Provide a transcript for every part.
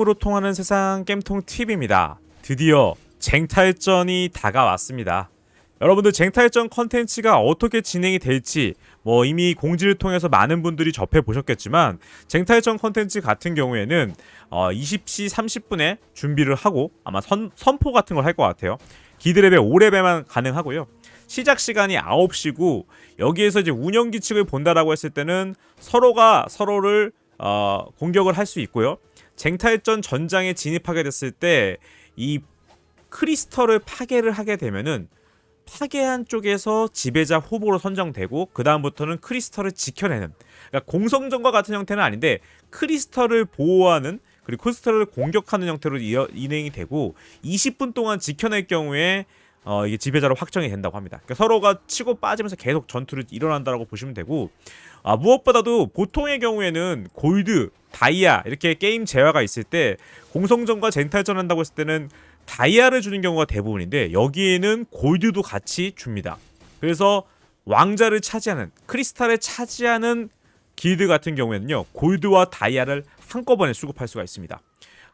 으로 통하는 세상 겜통 팁입니다. 드디어 쟁탈전이 다가왔습니다. 여러분들 쟁탈전 컨텐츠가 어떻게 진행이 될지 뭐 이미 공지를 통해서 많은 분들이 접해 보셨겠지만 쟁탈전 컨텐츠 같은 경우에는 어 20시 30분에 준비를 하고 아마 선, 선포 같은 걸 할 것 같아요. 기드랩에 5레벨만 가능하고요. 시작 시간이 9시고 여기에서 이제 운영 규칙을 본다라고 했을 때는 서로가 서로를 어, 공격을 할 수 있고요. 쟁탈전 전장에 진입하게 됐을 때 이 크리스털을 파괴를 하게 되면은 파괴한 쪽에서 지배자 후보로 선정되고 그 다음부터는 크리스털을 지켜내는 그러니까 공성전과 같은 형태는 아닌데 크리스털을 보호하는 그리고 크리스털을 공격하는 형태로 이어, 진행이 되고 20분 동안 지켜낼 경우에 어, 이게 지배자로 확정이 된다고 합니다. 그러니까 서로가 치고 빠지면서 계속 전투를 일어난다라고 보시면 되고 아, 무엇보다도 보통의 경우에는 골드, 다이아 이렇게 게임 재화가 있을 때 공성전과 젠탈전 한다고 했을 때는 다이아를 주는 경우가 대부분인데 여기에는 골드도 같이 줍니다. 그래서 왕자를 차지하는 크리스탈을 차지하는 길드 같은 경우에는요 골드와 다이아를 한꺼번에 수급할 수가 있습니다.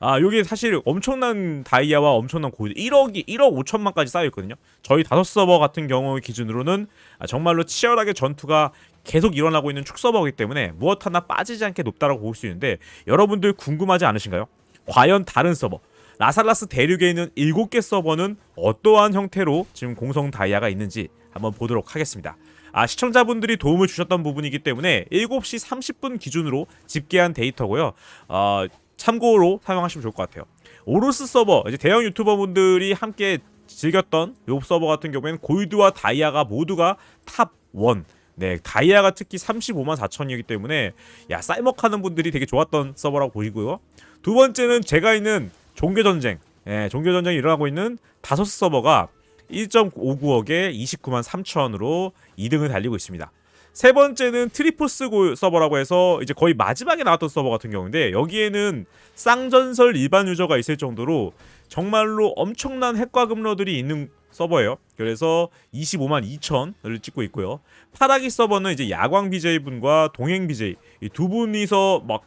아, 여기 사실 엄청난 다이아와 엄청난 골드 1억이 1억 5천만까지 쌓여 있거든요. 저희 다섯 서버 같은 경우 기준으로는 아, 정말로 치열하게 전투가 계속 일어나고 있는 축 서버이기 때문에 무엇 하나 빠지지 않게 높다라고 볼 수 있는데 여러분들 궁금하지 않으신가요? 과연 다른 서버 라살라스 대륙에 있는 7개 서버는 어떠한 형태로 지금 공성 다이아가 있는지 한번 보도록 하겠습니다. 아, 시청자분들이 도움을 주셨던 부분이기 때문에 7시 30분 기준으로 집계한 데이터고요. 어, 참고로 사용하시면 좋을 것 같아요. 오로스 서버 이제 대형 유튜버분들이 함께 즐겼던 요 서버 같은 경우에는 골드와 다이아가 모두가 탑 1. 네, 다이아가 특히 35만 4천이기 때문에 야 쌀먹 하는 분들이 되게 좋았던 서버라고 보이고요. 두 번째는 제가 있는 종교 전쟁, 예, 종교 전쟁이 일어나고 있는 다섯 서버가 1.59억에 29만 3천으로 2등을 달리고 있습니다. 세 번째는 트리포스 고 서버라고 해서 이제 거의 마지막에 나왔던 서버 같은 경우인데 여기에는 쌍전설 일반 유저가 있을 정도로 정말로 엄청난 핵과 금러들이 있는 서버예요. 그래서 25만 2천을 찍고 있고요. 파라기 서버는 이제 야광 BJ 분과 동행 BJ 이 두 분이서 막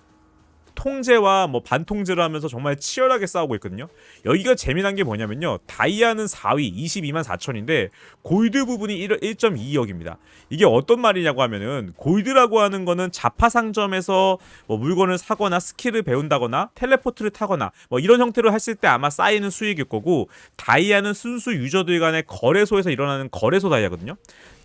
통제와 뭐 반통제를 하면서 정말 치열하게 싸우고 있거든요. 여기가 재미난 게 뭐냐면요. 다이아는 4위 22만 4천인데 골드 부분이 1.2억입니다. 이게 어떤 말이냐고 하면은 골드라고 하는 거는 자파 상점에서 뭐 물건을 사거나 스킬을 배운다거나 텔레포트를 타거나 뭐 이런 형태로 했을 때 아마 쌓이는 수익일 거고 다이아는 순수 유저들 간의 거래소에서 일어나는 거래소 다이아거든요.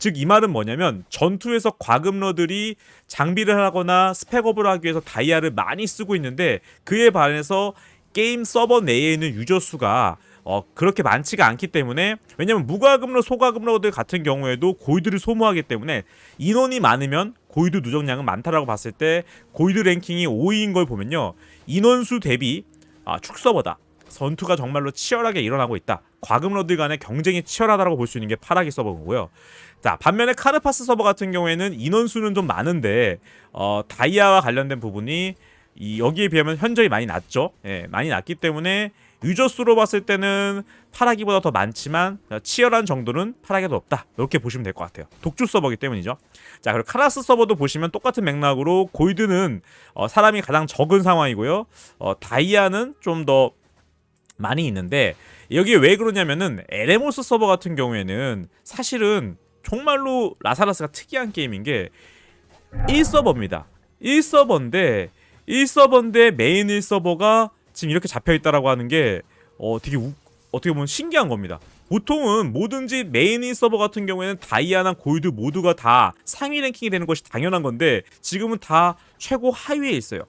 즉 이 말은 뭐냐면 전투에서 과금러들이 장비를 하거나 스펙업을 하기 위해서 다이아를 많이 쓰고 있는데 그에 반해서 게임 서버 내에 있는 유저 수가 어, 그렇게 많지가 않기 때문에 왜냐면 무과금러 소과금러들 같은 경우에도 골드를 소모하기 때문에 인원이 많으면 골드 누적량은 많다라고 봤을 때 골드 랭킹이 5위인 걸 보면요. 인원수 대비 아, 축서버다 전투가 정말로 치열하게 일어나고 있다. 과금러들 간의 경쟁이 치열하다고 볼 수 있는 게 파라기 서버고요. 자 반면에 카르파스 서버 같은 경우에는 인원수는 좀 많은데 어, 다이아와 관련된 부분이 이 여기에 비하면 현저히 많이 낮죠. 예, 많이 낮기 때문에 유저 수로 봤을 때는 파라기보다 더 많지만 치열한 정도는 파라기도 없다. 이렇게 보시면 될 것 같아요. 독주 서버기 때문이죠. 자 그리고 카라스 서버도 보시면 똑같은 맥락으로 골드는 어, 사람이 가장 적은 상황이고요. 어, 다이아는 좀더 많이 있는데 여기 왜 그러냐면은 에레모스 서버 같은 경우에는 사실은 정말로 라사라스가 특이한 게임인 게 1서버입니다. 1서버인데 1서버인데 메인 1서버가 지금 이렇게 잡혀 있다라고 하는 게 어, 되게 우, 어떻게 보면 신기한 겁니다. 보통은 뭐든지 메인 1서버 같은 경우에는 다이아나 골드 모두가 다 상위 랭킹이 되는 것이 당연한 건데 지금은 다 최고 하위에 있어요.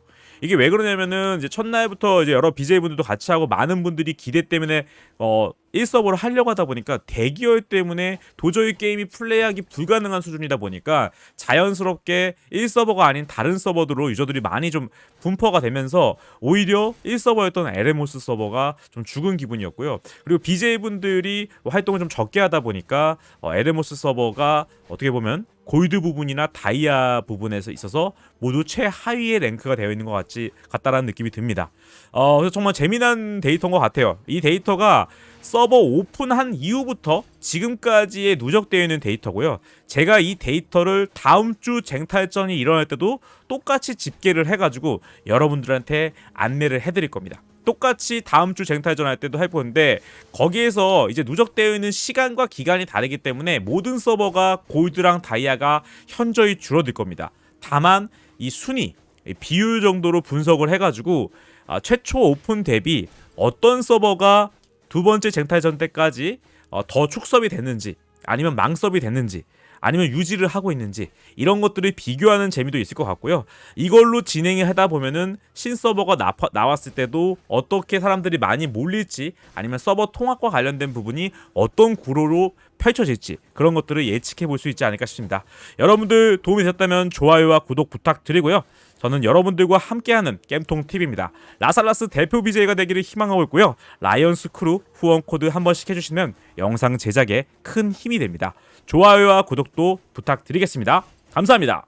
이게 왜 그러냐면은 이제 첫날부터 이제 여러 BJ 분들도 같이 하고 많은 분들이 기대 때문에 어 1서버를 하려고 하다 보니까 대기열 때문에 도저히 게임이 플레이하기 불가능한 수준이다 보니까 자연스럽게 1서버가 아닌 다른 서버들로 유저들이 많이 좀 분포가 되면서 오히려 1서버였던 에레모스 서버가 좀 죽은 기분이었고요. 그리고 BJ분들이 활동을 좀 적게 하다 보니까 어, 에레모스 서버가 어떻게 보면 골드 부분이나 다이아 부분에서 있어서 모두 최하위의 랭크가 되어 있는 것 같지 같다라는 느낌이 듭니다. 어, 그래서 정말 재미난 데이터인 것 같아요. 이 데이터가 서버 오픈한 이후부터 지금까지의 누적되어 있는 데이터고요. 제가 이 데이터를 다음 주 쟁탈전이 일어날 때도 똑같이 집계를 해가지고 여러분들한테 안내를 해드릴 겁니다. 똑같이 다음 주 쟁탈전 할 때도 해보는데 거기에서 이제 누적되어 있는 시간과 기간이 다르기 때문에 모든 서버가 골드랑 다이아가 현저히 줄어들 겁니다. 다만 이 순위 이 비율 정도로 분석을 해가지고 아, 최초 오픈 대비 어떤 서버가 두 번째 쟁탈전 때까지 어, 더 축섭이 됐는지 아니면 망섭이 됐는지 아니면 유지를 하고 있는지 이런 것들을 비교하는 재미도 있을 것 같고요. 이걸로 진행을 하다 보면은 신 서버가 나, 나왔을 때도 어떻게 사람들이 많이 몰릴지 아니면 서버 통합과 관련된 부분이 어떤 구로로 펼쳐질지 그런 것들을 예측해 볼 수 있지 않을까 싶습니다. 여러분들 도움이 되셨다면 좋아요와 구독 부탁드리고요. 저는 여러분들과 함께하는 겜통 TV입니다. 라살라스 대표 BJ가 되기를 희망하고 있고요. 라이언스 크루 후원 코드 한 번씩 해주시면 영상 제작에 큰 힘이 됩니다. 좋아요와 구독도 부탁드리겠습니다. 감사합니다.